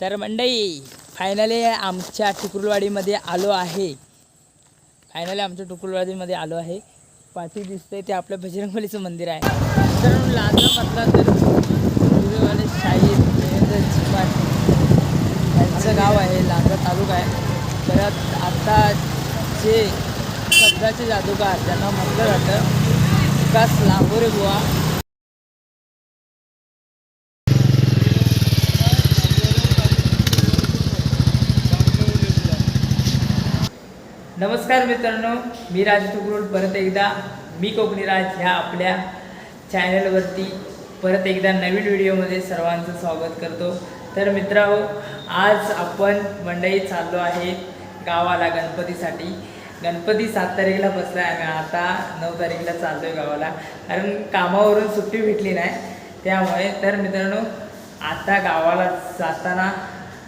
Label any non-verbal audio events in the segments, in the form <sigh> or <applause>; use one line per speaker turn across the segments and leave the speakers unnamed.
तर मंडई फायनली आमच्या टुकुलवाडीमध्ये आलो आहे. फायनली आमच्या टुकुलवाडीमध्ये आलो आहे. पाठी दिसतंय ते आपलं बजरंगबलीचं मंदिर आहे. तर लाजा म्हटला तर टुकुरवाडी शाहीर देवेंद्र चिपाट यांचं गाव आहे लाजा तालुका आहे. परत आता जे शब्दाचे जादूगार ज्यांना म्हटलं जातं विकास लांबोरे बुवा नमस्कार मित्रांनो मी राज टुकरोड परत एकदा मी कोकणी राज ह्या आपल्या चॅनलवरती परत एकदा नवीन व्हिडिओमध्ये सर्वांचं स्वागत करतो. तर मित्रांनो आज आपण मंडई चाललो आहे गावाला गणपतीसाठी. गणपती सात तारीखला बसला आहे आम्ही. आता नऊ तारीखला चाललो आहे गावाला. कारण कामावरून सुट्टी भेटली नाही. त्यामुळे तर मित्रांनो आता गावाला जाताना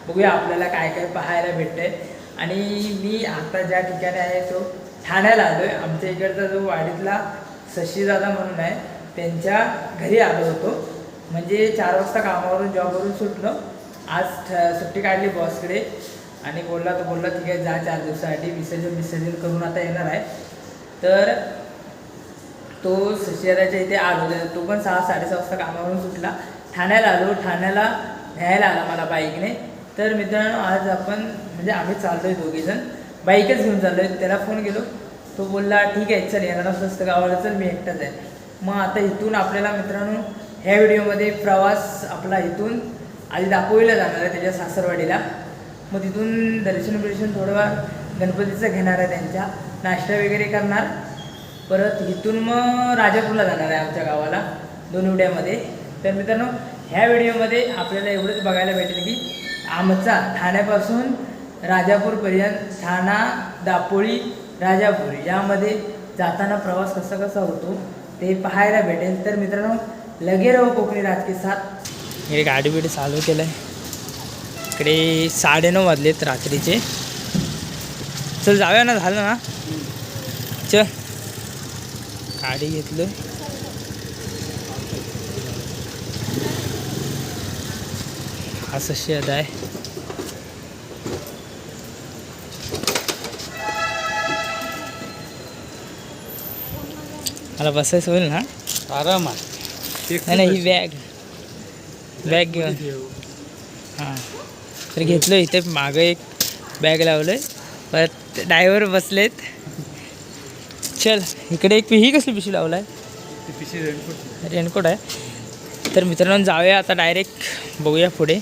बघूया आपल्याला काय काय पाहायला भेटतंय. आणि मी आता ज्या ठिकाणी आहे तो ठाण्याला आलो आहे आमच्या इकडचा जो वाडीतला शशीदादा म्हणून आहे त्यांच्या घरी आलो होतो. म्हणजे चार वाजता कामावरून जॉबवरून सुटलो. आज ठ सुट्टी काढली बॉसकडे. आणि बोलला तो बोलला ठीक आहे जा चार दिवसासाठी. विसर्जन विसर्जन करून आता येणार आहे. तर तो शशिदाच्या इथे आलो. तो पण सहा साडेसहा वाजता कामावरून सुटला. ठाण्याला आलो. ठाण्याला न्यायला आला मला बाईकने. तर मित्रांनो आज आपण म्हणजे आम्ही चाललो आहे दोघीजण. बाईकच घेऊन चाललो आहे त्याला फोन केलो. तो बोलला ठीक आहे चल येणार असतं गावाला चल मी एकटाच आहे. मग आता इथून आपल्याला मित्रांनो ह्या व्हिडिओमध्ये प्रवास आपला इथून आधी दापोलीला जाणार आहे त्याच्या सासरवाडीला. मग तिथून दर्शन बिर्शन थोडं गणपतीचं घेणार आहे त्यांच्या. नाश्ता वगैरे करणार. परत इथून मग राजापूरला जाणार आहे आमच्या गावाला दोन उड्यामध्ये. तर मित्रांनो ह्या व्हिडिओमध्ये आपल्याला एवढंच बघायला भेटेल की आमचा ठाण्यापासून राजापूरपर्यंत ठाणा दापोळी राजापूर यामध्ये जाताना प्रवास कसा कसा होतो ते पाहायला भेटेल. तर मित्रांनो लगे राहू कोकणी रात्री सात हे गाडी बिडी चालू केलं आहे इकडे साडेनऊ वाजलेत रात्रीचे. चल जाऊया ना झालं ना? चल. गाडी घेतलं. हा सशेद आहे मला बसायचं होईल ना?
आरामात
नाही नाही ही बॅग बॅग घेऊन. हां. तर घेतलं इथे मागं एक बॅग लावलं परत ड्रायव्हर बसलेत. चल इकडे एक ही कसली पिशवी लावला आहे रेनकोट. आहे. तर मित्रांनो जाऊया आता डायरेक्ट बघूया पुढे.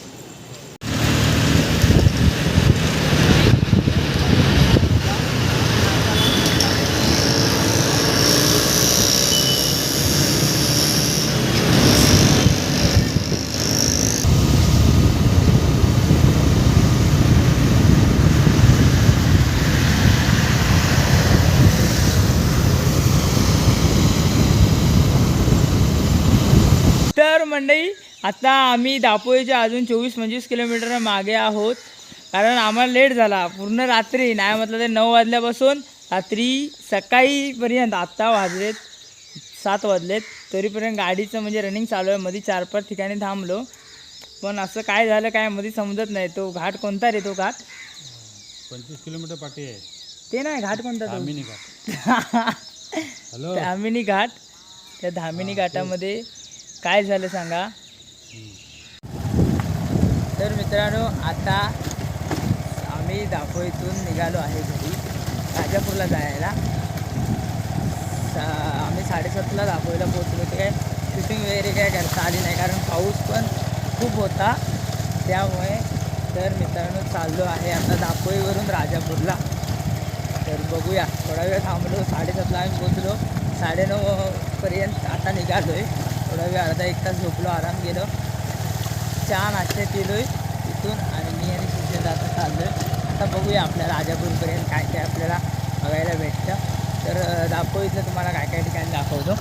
मंडळी आता आम्ही दापोलीच्या अजून चोवीस पंचवीस किलोमीटर मागे आहोत. कारण आम्हाला लेट झाला. पूर्ण रात्री नाही म्हटलं तर नऊ वाजल्यापासून रात्री सकाळीपर्यंत आत्ता वाजलेत सात वाजलेत. तरीपर्यंत गाडीचं म्हणजे रनिंग चालू आहे. मध्ये चार पाच ठिकाणी थांबलो. पण असं काय झालं काय मध्ये समजत नाही. तो घाट कोणता रे तो घाट?
पंचवीस किलोमीटर पाठी आहे.
ते नाही घाट कोणता
का हॅलो <laughs>
धामिनी घाट. त्या धामिनी घाटामध्ये काय झालं सांगा? तर मित्रांनो आता आम्ही दापोईतून निघालो आहे घरी राजापूरला जायला. सा आम्ही साडेसातला दापोईला पोचलो ते काय शूटिंग वगैरे काय करता आली नाही कारण पाऊस पण खूप होता. त्यामुळे तर मित्रांनो चाललो आहे आता दापोईवरून राजापूरला. तर बघूया थोडा वेळ थांबलो साडेसातला आम्ही पोचलो साडेनऊ पर्यंत आता निघालो आहे थोडा वेळ अर्धा एक तास झोपलो आराम गेलो चहा नाश्ता केलो तिथून आणि मी आणि शिक्षण आता चाललो आहे आता बघूया आपल्या राजापूरपर्यंत काय काय आपल्याला बघायला भेटतं. तर अं, दापोलीचं तुम्हाला काय काय ठिकाणी दाखवतो.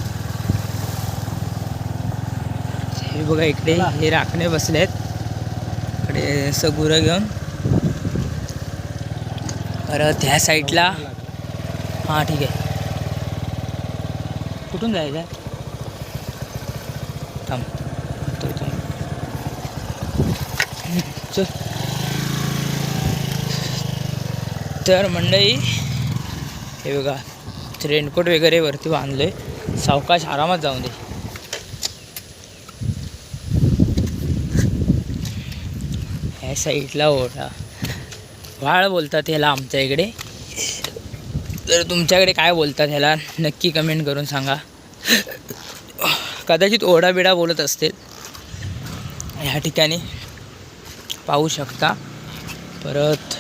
हे बघा इकडे हे राखणे बसले आहेत इकडे सगुरं घेऊन. परत ह्या साईडला हां ठीक आहे. कुठून जायचं? आहे चल तर मंडई हे बघा रेनकोट वगैरे वरती बांधले सावकाश आरामात जाऊन दे. ह्या साईडला ओढा. वाळ बोलतात ह्याला आमच्या इकडे. तर तुमच्याकडे काय बोलतात ह्याला नक्की कमेंट करून सांगा. कदाचित ओढा बिडा बोलत असतील. ह्या ठिकाणी. पाहू शकता. परत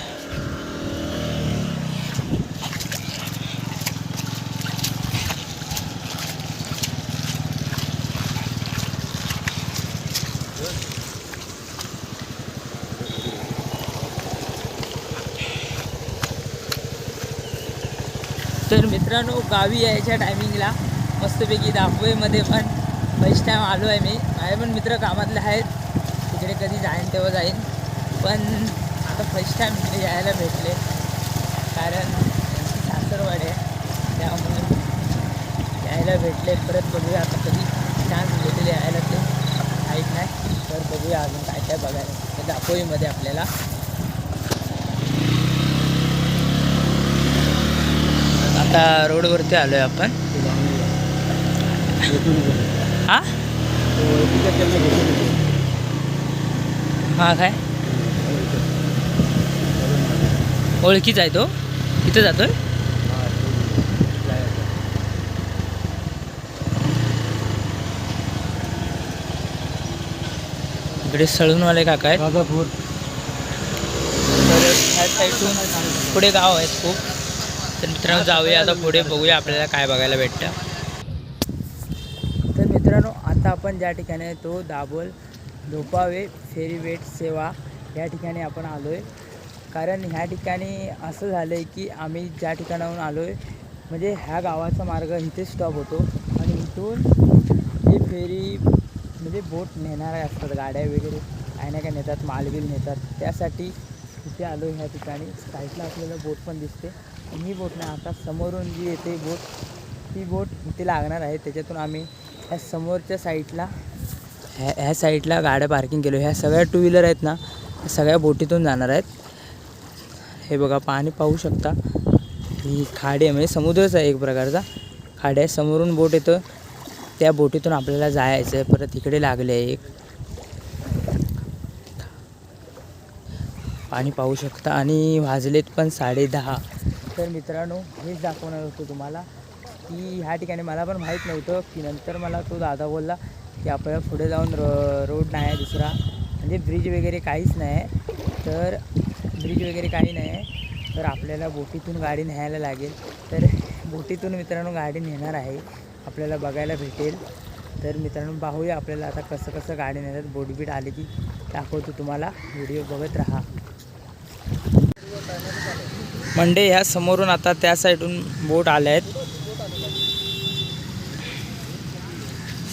तर मित्रांनो गावी यायच्या टायमिंगला मस्तपैकी दाखवेमध्ये पण. फर्स्ट टाईम आलो आहे मी. माझे पण मित्र कामातले आहेत. तिकडे कधी जाईन तेव्हा जाईन. पण आता फर्स्ट टाईम इकडे यायला भेटले. कारण सासरवाडी आहे. त्यामुळे यायला भेटले. परत बघूया आता कधी चान्स भेटेल यायला ते. माहीत नाही. तर बघूया अजून काय काय बघायला ते दापोईमध्ये आपल्याला. आता रोडवरती आलो आहे आपण हां? हां काय? ओळखीचा आहे तो. इथं जातोय. इकडे सळूनवाले काका आहेत.
राजापूर.
ह्या साईडून पुढे गाव आहेत खूप. तर मित्रांनो जाऊया आता पुढे बघूया आपल्याला काय बघायला भेटतं. तर मित्रांनो आता आपण ज्या ठिकाणी तो दाभोल धोपावे फेरीवेट सेवा या ठिकाणी आपण आलो आहे कारण ह्या ठिकाणी असं झालं आहे की आम्ही ज्या ठिकाणाहून आलो आहे म्हणजे ह्या गावाचा मार्ग इथे स्टॉप होतो. आणि इथून जे फेरी म्हणजे बोट नेणाऱ्या असतात गाड्या वगैरे. काय ना काय नेतात मालबिल नेतात. त्यासाठी इथे आलो ह्या ठिकाणी. साईडला आपल्याला बोट पण दिसते. ही बोट नाही आता समोरून जी येते बोट ती बोट इथे लागणार आहे. त्याच्यातून आम्ही ह्या समोरच्या साईडला ह्या ह्या साईडला गाड्या पार्किंग केलो ह्या सगळ्या टू व्हीलर आहेत ना सगळ्या बोटीतून जाणार आहेत. हे बघा पाणी पाहू शकता. ही खाडी आहे म्हणजे समुद्रच आहे एक प्रकारचा. खाडी आहे समोरून बोट येतं. त्या बोटीतून आपल्याला जायचं आहे परत इकडे लागले आहे एक. पाणी पाहू शकता. आणि वाजलेत पण साडे दहा तर मित्रांनो हेच दाखवणार होतो तुम्हाला की ह्या ठिकाणी मला पण माहीत नव्हतं की नंतर मला तो दादा बोलला की आपल्याला पुढे जाऊन रो रोड नाही आहे दुसरा. म्हणजे ब्रिज वगैरे काहीच नाही आहे. तर ब्रिज वगैरे काही नाही आहे. तर आपल्याला बोटीतून गाडी न्यायला लागेल. तर बोटीतून मित्रांनो गाडी नेणार आहे. आपल्याला बघायला भेटेल. तर मित्रांनो पाहूया आपल्याला आता कसं कसं गाडी नेतात. बोटबीट आली की दाखवतो तुम्हाला. व्हिडिओ बघत राहा. मंडे ह्या समोरून आता त्या साईडून बोट आल्या आहेत.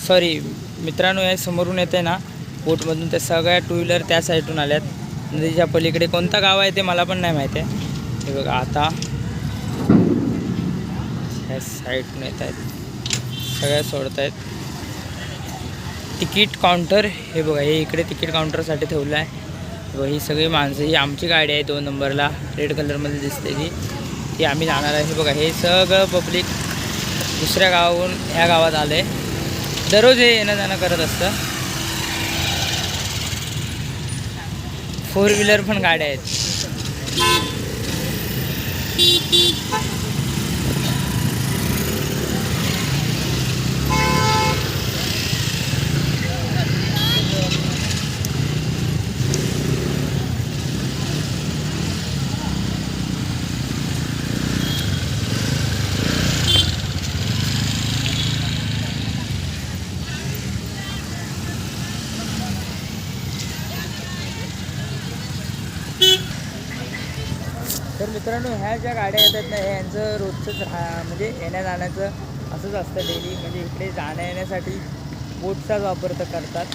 सॉरी मित्रांनो या समोरून येते ना बोटमधून त्या सगळ्या टू व्हीलर त्या साईडून आल्यात. नदीच्या पलीकडे कोणता गाव आहे ते मला पण नाही माहिती आहे. हे बघा आता ह्या साईडून येत आहेत सगळ्या सोडत आहेत तिकीट काउंटर हे बघा हे इकडे तिकीट काउंटरसाठी ठेवलं आहे. बघा ही सगळी माणसं ही आमची गाडी आहे दोन नंबरला. रेड कलरमध्ये दिसते ती. ती आम्ही जाणार आहे. हे बघा हे सगळं पब्लिक दुसऱ्या गावाहून ह्या गावात आलं आहे दररोज हे येणं जाणं करत असतं. फोर व्हीलर पण गाड्या आहेत तर मित्रांनो ह्या ज्या गाड्या येतात ना यांचं रोजचंच राहा म्हणजे येण्या जाण्याचं असंच असतं डेली म्हणजे इकडे जाण्या येण्यासाठी बोटचाच वापर तर करतात.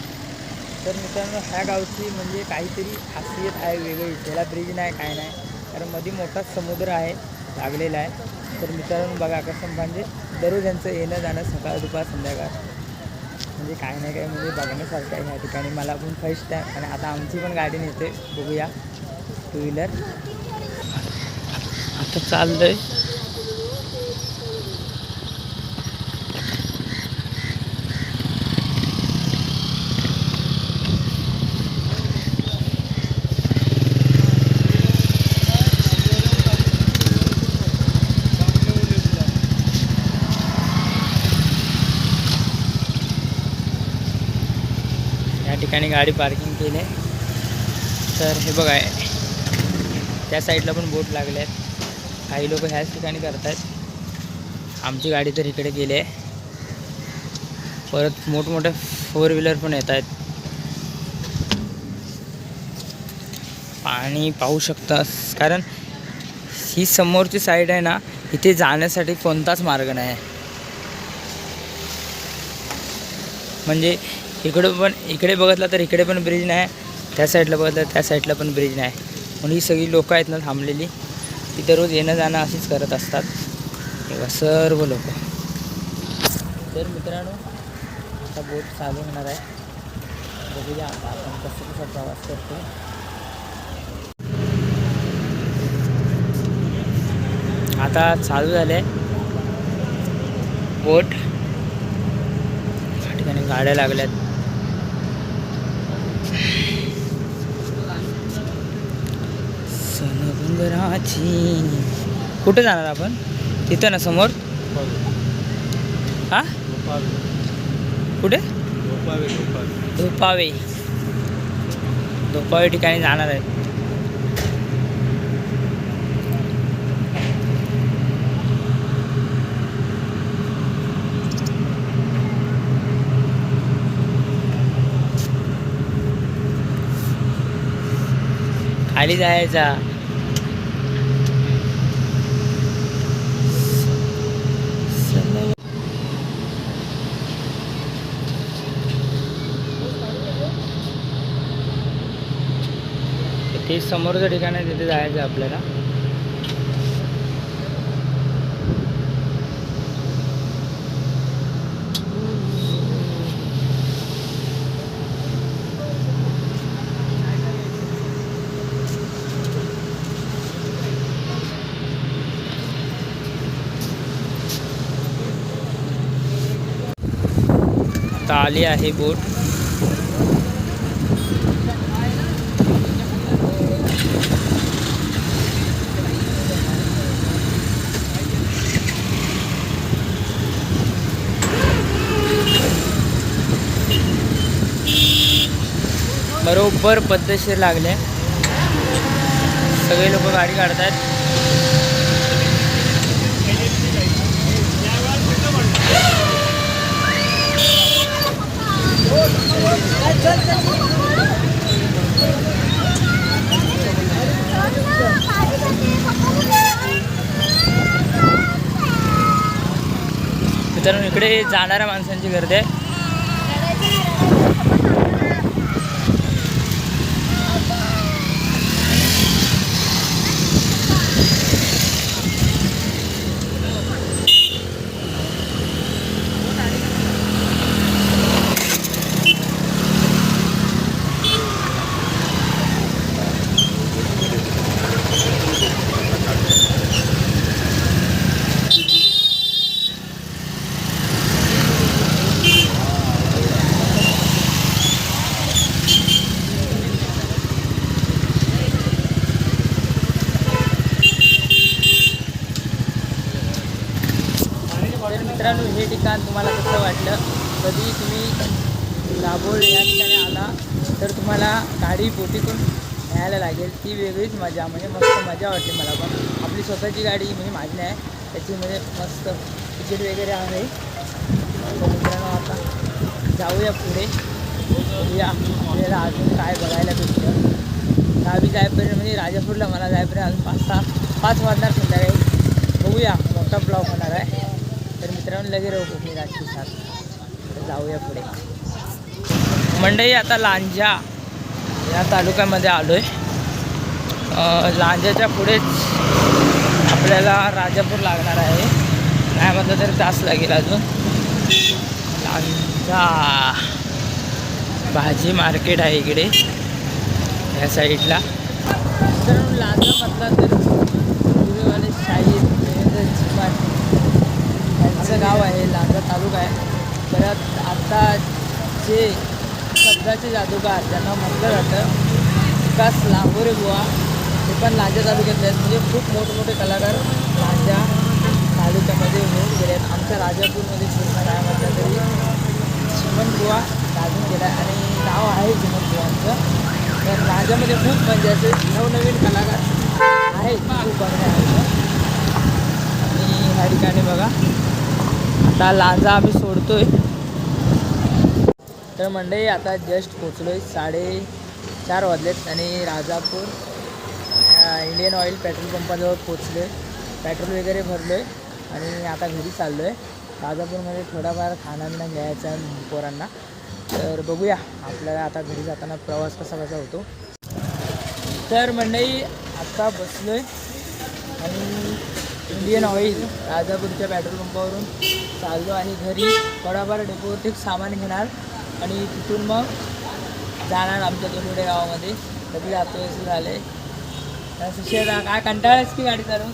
तर मित्रांनो ह्या गावची म्हणजे काहीतरी खासियत आहे वेगळी. त्याला ब्रिज नाही काय नाही. कारण मध्ये मोठा समुद्र आहे लागलेला आहे. तर मित्रांनो बघा कसं म्हणजे दररोज यांचं येणं जाणं सकाळ दुपार संध्याकाळ. म्हणजे काय नाही काय म्हणजे बघण्यासारखं आहे ह्या ठिकाणी. मला पण फर्स्ट टाईम आणि आता आमची पण गाडी नेते बघूया. टू व्हीलर इथं चाललंय. या ठिकाणी गाडी पार्किंग केली आहे. तर हे बघा त्या साईडला पण बोट लागले आहेत. काही लोक ह्याच ठिकाणी करत आहेत आमची गाडी तर इकडे गेली आहे. परत मोठमोठ्या फोर व्हीलर पण येत आहेत पाणी पाहू शकतास. कारण ही समोरची साईड आहे ना इथे जाण्यासाठी कोणताच मार्ग नाही. म्हणजे इकडं पण इकडे बघितलं तर इकडे पण ब्रिज नाही त्या साईडला बघितलं त्या साईडला पण ब्रिज नाही. म्हणून ही सगळी लोकं आहेत ना थांबलेली. तिथे रोज येणं जाणं अशीच करत असतात. तेव्हा सर्व लोक. तर मित्रांनो आता बोट चालू होणार आहे. बघूया आता आपण कसं कसा प्रवास करतो. आता चालू झाले बोट ठिकाणी गाड्या लागल्यात. डोंगराची कुठे जाणार आपण? तिथं ना समोर? हा? कुठे? धोपावे. धोपावे ठिकाणी जाणार आहे खाली जायचा. समोरचं ठिकाण आहे तिथे जायचं आहे आपल्याला. आली आहे बोट. बरोबर पद्धतशीर लागले. सगळे लोक गाडी काढतात मित्रांनो इकडे जाणाऱ्या माणसांची गर्दी आहे तर मित्रांनो हे ठिकाण तुम्हाला कसं वाटलं कधी तुम्ही दाभोळ या ठिकाणी आला तर तुम्हाला गाडी बोटीतून न्यायला लागेल ती वेगळीच मजा म्हणजे मस्त मजा वाटते मला पण. आपली स्वतःची गाडी म्हणजे माझी नाही म्हणजे मस्त तिकीट वगैरे आहे. मित्रांनो आता जाऊया पुढे. बघूया आपल्याला अजून काय बघायला भेटतं. गावी जायपर्यंत म्हणजे राजापूरला मला जायपर्यंत अजून पाच सहा पाच वाजणार संध्याकाळी. बघूया मोठा ब्लॉग होणार आहे. तर मित्रांनो लगे राहू कोकणी राजची सात तर जाऊया पुढे. मंडई आता लांजा या तालुक्यामध्ये आलो आहे लांजाच्या पुढेच आपल्याला राजापूर लागणार आहे. नाही म्हटलं तरी तास लागेल अजून. लांजा. भाजी मार्केट आहे इकडे ह्या साईडला. तर लांजा म्हटलं तर गुरुवाले शाहीर यांचं गाव आहे लांजा तालुका आहे. परत आता जे शब्दाचे जादूगार त्यांना म्हटलं जातं विकास लांबोरे बुवा. ते पण लांजा तालुक्यातले आहेत. म्हणजे खूप मोठमोठे कलाकार लांजा तालुक्यामध्ये होऊन गेले आहेत. आमच्या राजापूरमध्ये पूर्ण काय म्हटलं तरी चिमन गाजून गेला आहे. आणि नाव आहे चिमणबुवांचं तर लांजामध्ये खूप म्हणजे असे नवनवीन कलाकार आहेत. खूप बघण्यासारखं. आणि ह्या ठिकाणी बघा. आता लांजा आम्ही सोडतोय. तर मंडळी आता जस्ट पोचलो आहे साडे चार वाजलेत आणि राजापूर इंडियन ऑइल पेट्रोल पंपाजवळ पोचलो आहे पेट्रोल वगैरे भरलो आहे आणि आता घरी चाललो आहे राजापूरमध्ये थोडाफार खानापिना घ्यायचा आहे पोरांना. तर बघूया आपल्याला आता घरी जाताना प्रवास कसा कसा होतो. तर मंडई आत्ता बसलो आहे आणि इंडियन ऑइल राजापूरच्या पेट्रोल पंपावरून चाललो आहे घरी. थोडाफार डेपोवरती सामान घेणार आणि तिथून मग जाणार आमच्या दोन गावामध्ये. कधी जातो असं झालं आहे काय कंटाळाच की गाडी चालवून.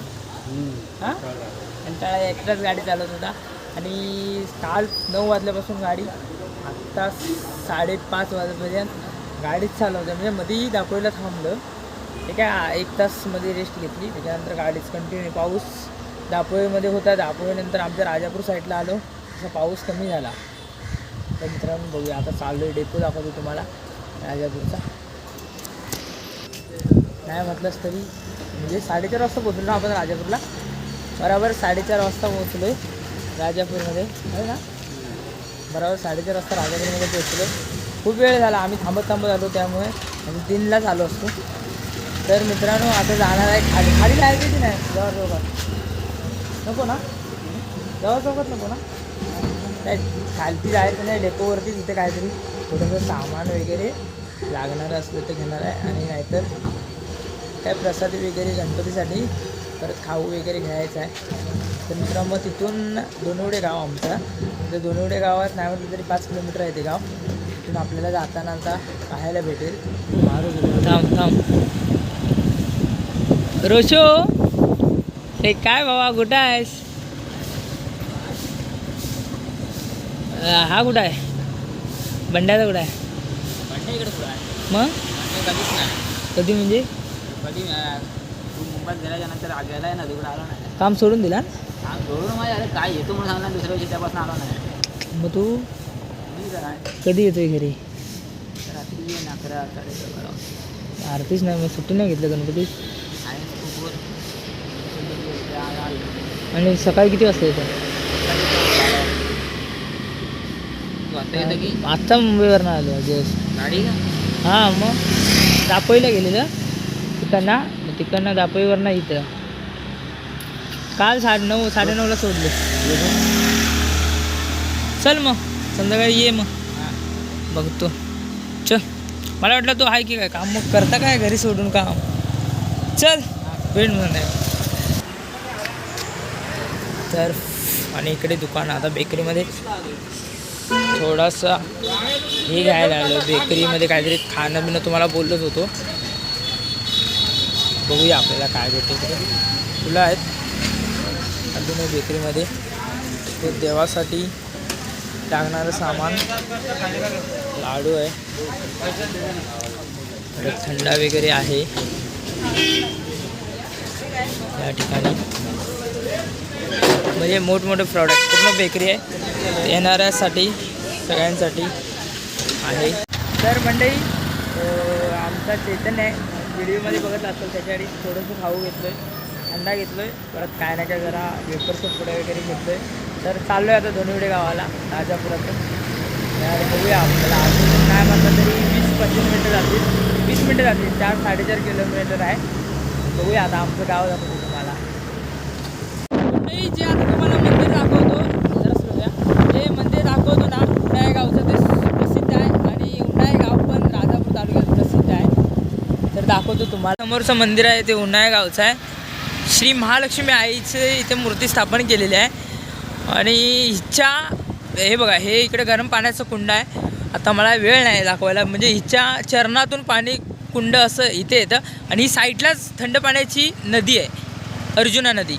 हां? कंटाळा एकटाच गाडी चालवत होता. आणि काल नऊ वाजल्यापासून गाडी आत्ता साडेपाच वाजेपर्यंत गाडीच चालवते. म्हणजे मध्येही दापोलीला थांबलं. ठीक आहे एक तासमध्ये रेस्ट घेतली. त्याच्यानंतर गाडीच कंटिन्यू पाऊस दापोलीमध्ये होता. दापोलीनंतर आमच्या राजापूर साईडला आलो. तसा पाऊस कमी झाला. तर मित्रांनो बघूया. आता चाललो आहे डेपो दाखवतो तुम्हाला. राजापूरचा. नाही म्हटलंच तरी म्हणजे साडेचार वाजता पोचलो ना आपण राजापूरला? बरोबर साडेचार वाजता पोचलो आहे राजापूरमध्ये. आहे ना? बरोबर साडेचार वाजता राजापूरमध्ये पोचलो खूप वेळ झाला आम्ही थांबत थांबत आलो त्यामुळे म्हणजे आम्ही तीनलाच आलो असतो. तर मित्रांनो आता जाणार आहे खाली. खाली जायचं की नाही? जवळ चौकात नको ना? जवळ चौकात नको ना? काय खालती जायचं नाही डेपोवरती तिथे काहीतरी थोडंसं सामान वगैरे लागणारं असलं तर घेणार आहे. आणि नाहीतर काय प्रसादी वगैरे गणपतीसाठी परत खाऊ वगैरे घ्यायचं आहे. तर मित्रांनो मग तिथून दोनवडे गाव आमचं. तर दोनवडे गावात नाही म्हटलं तरी पाच किलोमीटर आहे ते गाव. तिथून आपल्याला जाताना आता पाहायला भेटेल. थांब थांब. रोशो हे काय बाबा कुठं आहेस? हा कुठं आहे? बंड्याचा कुठं आहे? मग? कधी म्हणजे?
कधी तू मुंबईत गेल्याच्यानंतर आ- गेलाय ना तिकडे आलो नाही.
काम सोडून दिला?
सोडून माझ्या अरे काय येतो म्हणून सांगला दुसऱ्या दिवशी त्यापासून आलो नाही.
मग तू?
मी
कधी येतोय घरी?
रात्री येईन अकरा साडे अकरा
आरतीच नाही मग सुट्टी नाही घेतलं गणपती
सायन्स खूपवर
आणि सकाळी किती वाजता येतं
वाटतं येतं की?
आत्ता मुंबईवरनं आलो दिवस
गाडी का?
हां मग. दापोईला गेलेलं. असताना मग तिकडनं दापोईवरनं इथं. काल साडे नऊ साडेनऊला सोडले. चल मग संध्याकाळी ये मग. बघतो. चल मला वाटलं तू आहे की काय काम मग करता काय घरी सोडून काम? चल वेळ म्हणून तर आणि इकडे दुकान आता बेकरीमध्ये थोडासा हे घ्यायला आलो बेकरीमध्ये काहीतरी खाणं बिणं तुम्हाला बोललोच होतो. बघूया आपल्याला काय भेटेल ते फुलं आहेत. अजून बेकरीमध्ये. ते देवासाठी टाकणारं सामान. लाडू आहे. थंडा वगैरे आहे. या ठिकाणी. म्हणजे मोठमोठे प्रॉडक्ट पूर्ण बेकरी आहे. येणाऱ्यासाठी सगळ्यांसाठी आहे. तर मंडळी आमचा चेतन आहे. व्हिडिओमध्ये बघत असेल त्याच्यासाठी थोडंसं खाऊ घेतलं आहे अंडा घेतलो आहे परत काय नाही काय जरा वेफरचं पुढे वगैरे घेतलो आहे तर चाललो आहे आता दोन्हीकडे गावाला राजापुरातून. तर बघूया आपल्याला अजून काय म्हणलं तरी वीस पंचवीस मिनटं जातील. वीस मिनटं जातील चार साडेचार किलोमीटर आहे. बघूया आता आमचं गाव दाखवतो तुम्हाला नाही जे आता तुम्हाला मंदिर दाखवतो जरा slow द्या. जे मंदिर दाखवतो ना उंडाळे गावचं ते प्रसिद्ध आहे आणि उंडाळे गाव पण राजापूर तालुक्यात प्रसिद्ध आहे तर दाखवतो तुम्हाला. समोरचं मंदिर आहे ते उन्हाळ्या गावचं आहे. श्री महालक्ष्मी आईचे इथे मूर्ती स्थापन केलेली आहे. आणि हिच्या हे बघा हे इकडे गरम पाण्याचं कुंड आहे. आता मला वेळ नाही दाखवायला म्हणजे हिच्या चरणातून पाणी कुंड असं इथे येतं. आणि ही साईडलाच थंड पाण्याची नदी आहे अर्जुना नदी.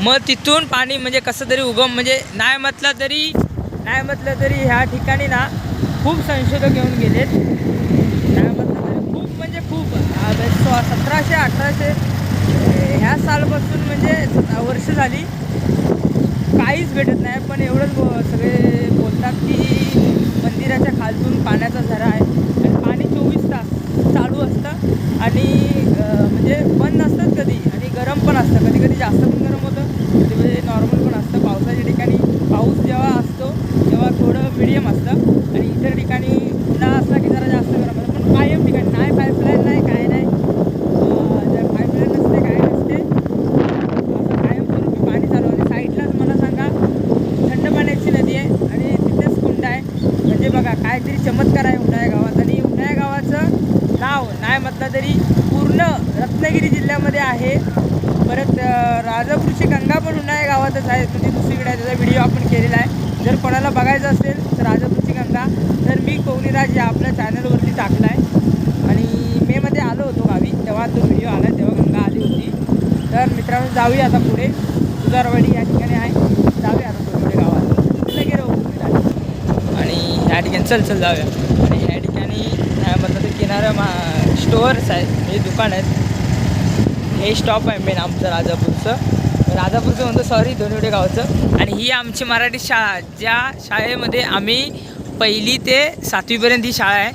मग तिथून पाणी म्हणजे कसं तरी उगम म्हणजे नाही म्हटलं तरी नाही म्हटलं तरी ह्या ठिकाणी ना खूप संशोधक येऊन गेलेत नाही म्हटलं तरी खूप म्हणजे खूप आ, सो सतराशे अठराशे ह्या सालपासून म्हणजे वर्ष झाली. काहीच भेटत नाही पण एवढंच बो सगळे बोलतात की मंदिराच्या खालतून पाण्याचा झरा आहे. आणि पाणी चोवीस तास चालू असतं. आणि म्हणजे बंद नसतं कधी. आणि गरम पण असतं. कधी कधी जास्त पण गरम होतं. कधी म्हणजे नॉर्मल पण असतं. पावसाच्या ठिकाणी पाऊस जेव्हा असतो तेव्हा थोडं मिडियम असतं. आणि इतर ठिकाणी उन्हाळा असला की जरा जास्त गरम होतं. कायम तिकडे नाही पाईपलाईन नाही काय नाही. जर पाईपलाईन नसते काय नसते. असं कायमस्वरूपी पाणी चालू आणि साईडलाच मला सांगा थंड पाण्याची नदी आहे आणि तिथेच कुंड आहे. म्हणजे बघा काहीतरी चमत्कार आहे उन्हाळ्या गावात. आणि उन्हाळ्या गावाचं नाव नाही म्हटलं तरी पूर्ण रत्नागिरी जिल्ह्यामध्ये आहे. परत राजापूरची गंगा पण उन्हाळ्या गावातच आहे. म्हणजे दुसरीकडे त्याचा व्हिडिओ आपण केलेला आहे. जर कोणाला बघायचं असेल तर राजापूरची गंगा तर मी कोवनीराज या आपल्या चॅनलवरती टाकला आहे आणि मेमध्ये आलो होतो गावी तेव्हा तो व्हिडिओ आला तेव्हा गंगा आली होती. तर मित्रांनो जाऊया आता पुढे. सुधारवाडी या ठिकाणी आहे. जाऊया आता थोडे गावात. लगे राहू आणि ह्या ठिकाणी चल चल जाऊया. आणि ह्या ठिकाणी काय म्हणतात किनारा मा स्टोअर्स आहेत. हे दुकान आहेत. हे स्टॉप आहे मेन आमचं राजापूरचं. राजापूरचं म्हणतो सॉरी दोन्हीवडे गावचं. आणि ही आमची मराठी शाळा ज्या शाळेमध्ये आम्ही पहिली ते सातवीपर्यंत ही शाळा आहे.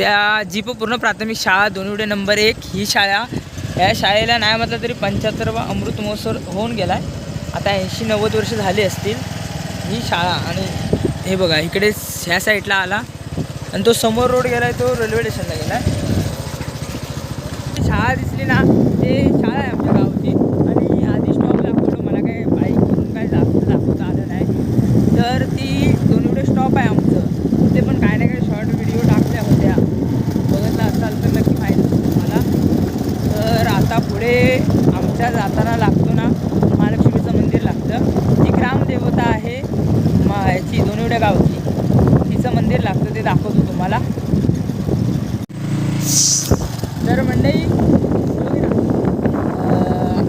त्या जी पूर्ण प्राथमिक शाळा दोनवडे नंबर एक ही शाळा. या शाळेला नाही म्हटलं तरी पंच्याहत्तरवा अमृत महोत्सव होऊन गेला आहे आता ऐंशी नव्वद वर्ष झाली असतील ही शाळा आणि हे बघा इकडे ह्या साईडला आला आणि तो समोर रोड गेला आहे तो रेल्वे स्टेशनला गेला आहे शाळा दिसली ना ते शाळा आहे आमच्या आणि आधी स्टॉप दाखवलो मला काय बाईकवरून काय दाखव दाखवता आलं नाही तर ती दोन्हीकडे स्टॉप आहे आमचं ते पण काय ना काय शॉर्ट व्हिडिओ टाकल्या होत्या बघितला असाल तर नक्की माहीत असेल तुम्हाला तर आता पुढे आमच्या जाताना लागतो ना महालक्ष्मीचं मंदिर लागतं जी ग्रामदेवता आहे मा याची दोन्हीवड्या गावची तिचं मंदिर लागतं ते दाखवतो तुम्हाला तर मंडळी बघा ना, अं,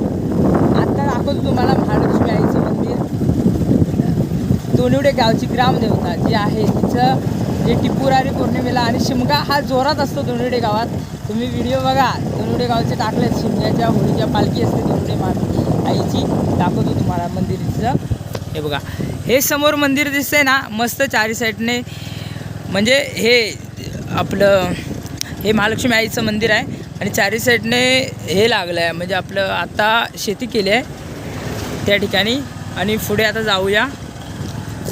आता दाखवतो तुम्हाला महालक्ष्मी आईचं मंदिर दोन्हीवडे गावची ग्रामदेवता जी आहे तिचं जे टिपुरारी पौर्णिमेला आणि शिमगा हा जोरात असतो दोनवडे गावात. तुम्ही व्हिडिओ बघा दोनवडे गावचे टाकले शिमग्याच्या होळीच्या पालखी असते दोनवडे मा आईची दाखवतो तुम्हाला मंदिरचं हे बघा हे समोर मंदिर दिसतंय ना मस्त चारी साईडने. म्हणजे हे आपलं हे महालक्ष्मी आईचं मंदिर आहे आणि चारी साईडने हे लागलं आहे म्हणजे आपलं आता शेती केली आहे त्या ठिकाणी. आणि पुढे आता जाऊया.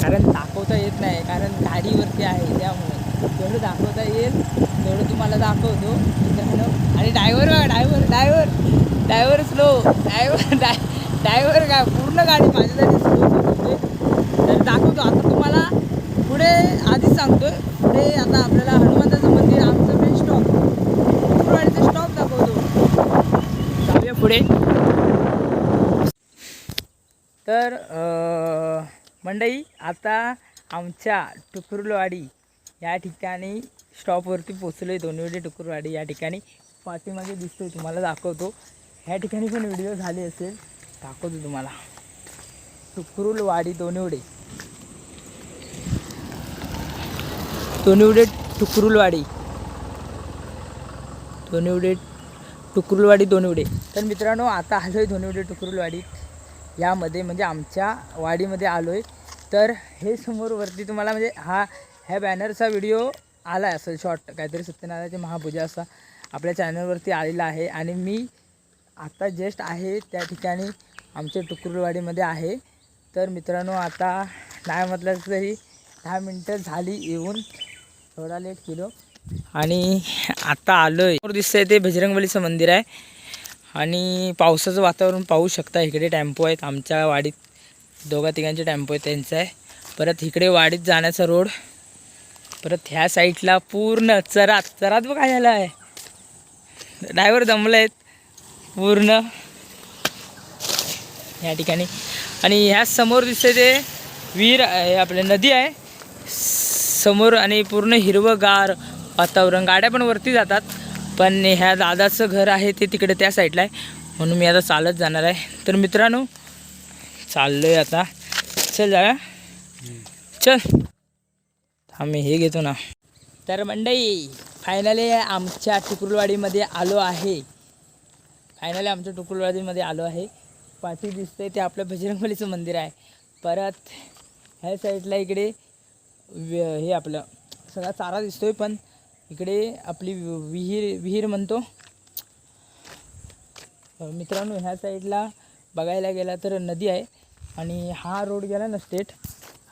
कारण दाखवता येत नाही कारण गाडीवरती आहे त्यामुळे. जेवढं दाखवता येईल तेवढं तुम्हाला दाखवतो. मित्रांनो आणि ड्रायव्हर बघा driver driver driver slow driver डाय ड्रायव्हर काय पूर्ण गाडी माझ्यासाठी स्लो चालवते तर दाखवतो आता तुम्हाला. पुढे आधीच सांगतोय पुढे आता आपल्याला हनुमंताचं मंदिर आमचं मेन स्टॉप शुक्रवारीचं स्टॉप दाखवतो. जाऊया पुढे. तर मंडई आता आमच्या टुकुरलवाडी या ठिकाणी स्टॉपवरती पोचलो आहे दोन्हीवडे टुकुरवाडी या ठिकाणी. पाठीमागे दिसतोय तुम्हाला दाखवतो. ह्या ठिकाणी पण व्हिडिओ झाले असेल. दाखवतो तुम्हाला. टुकुरुलवाडी दोन्हीवडे दोन्हीवडे टुकुरुलवाडी. दोन्हीवडे टुकुरुलवाडी दोन्हीवडे तर मित्रांनो आता आलो आहे दोन्हीवडे टुकुरुलवाडीत. यामध्ये म्हणजे आमच्या वाडीमध्ये आलो आहे तर हे समोरवरती तुम्हाला म्हणजे हा ह्या बॅनरचा व्हिडिओ आला आहे असेल शॉर्ट काहीतरी सत्यनारायणाची महापूजा असा आपल्या चॅनलवरती आलेला आहे. आणि मी आता जस्ट आहे त्या ठिकाणी आमच्या टुकुरवाडीमध्ये आहे. तर मित्रांनो आता नाही म्हटलं तरी दहा मिनटं झाली येऊन. थोडा लेट केलो. आणि आता आलो आहे दिसतंय ते बजरंगबलीचं मंदिर आहे. आणि पावसाचं वातावरण पाहू शकता. इकडे टेम्पो आहेत आमच्या वाडीत दोघा तिघांचे टेम्पो आहेत त्यांचं आहे. परत इकडे वाडीत जाण्याचा रोड. परत ह्या साईडला पूर्ण चरात चरात बघ काय झालं आहे. ड्रायव्हर दमले आहेत पूर्ण. या ठिकाणी. आणि ह्या समोर दिसते ते विहीर आहे आपले नदी आहे. समोर आणि पूर्ण हिरवंगार वातावरण. गाड्या पण वरती जातात. पण ह्या दादाचं घर आहे ते तिकडे त्या साईडला आहे. म्हणून मी आता चालत जाणार आहे. तर मित्रांनो चाललोय आता. चल जरा चल. आम्ही हे घेतो ना. तर मंडई फायनली आमच्या टुकुलवाडीमध्ये आलो आहे. फायनली आमच्या टुकुलवाडीमध्ये आलो आहे. पाठी दिसतंय ते आपलं बजरंगबलीचं मंदिर आहे. परत ह्या साईडला इकडे हे आपलं सगळा चारा दिसतोय पण इकडे आपली वि- विहीर विहीर म्हणतो. मित्रांनो ह्या साईडला बघायला गेला तर नदी आहे आणि हा रोड गेला ना स्टेट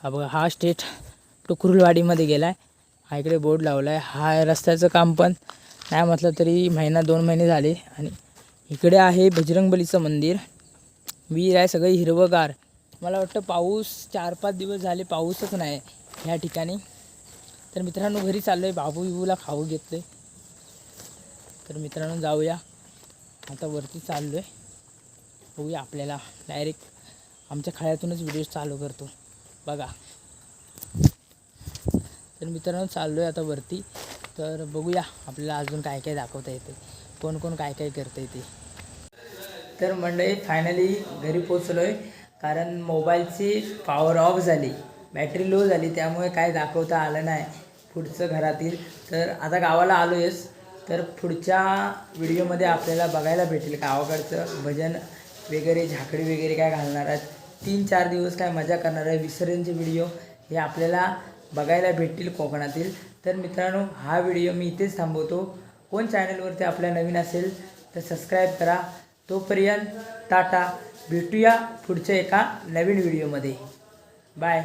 हा बघा हा स्टेट टुकुरवाडीमध्ये गेला आहे हा इकडे बोर्ड लावला आहे हा रस्त्याचं काम पण नाही म्हटलं तरी महिना दोन महिने झाले आणि इकडे आहे बजरंगबलीचं मंदिर. विहीर आहे सगळं हिरवंगार. मला वाटतं पाऊस चार पाच दिवस झाले पाऊसच नाही ह्या ठिकाणी. तर मित्रांनो घरी चाललो आहे बाबू बिबूला खाऊ घेतलं तर मित्रांनो जाऊया. आता वरती चाललो आहे बघूया आपल्याला. डायरेक्ट आमच्या खळ्यातूनच व्हिडिओ चालू करतो. बघा. तर मित्रांनो चाललो आहे आता वरती. तर बघूया आपल्याला अजून काय काय दाखवता येते. कोण कोण काय काय करता येते तर मंडळी फायनली घरी पोचलो आहे कारण मोबाईलची पॉवर ऑफ झाली. बॅटरी लो झाली. त्यामुळे काय दाखवता आलं नाही. पुढचं घरातील. तर आता गावाला आलो आहेस तर पुढच्या व्हिडिओमध्ये आपल्याला बघायला भेटेल गावाकडचं भजन वगैरे झाकडी वगैरे काय घालणार आहेत. तीन चार दिवस काय मजा करणार आहे. विसर्जनचे व्हिडिओ हे आपल्याला बघायला भेटतील कोकणातील. तर मित्रांनो हा व्हिडिओ मी इथेच थांबवतो. कोण चॅनलवरती आपल्या नवीन असेल तर सबस्क्राईब करा. तोपर्यंत टाटा. भेटूया पुढच्या एका नवीन व्हिडिओमध्ये. बाय.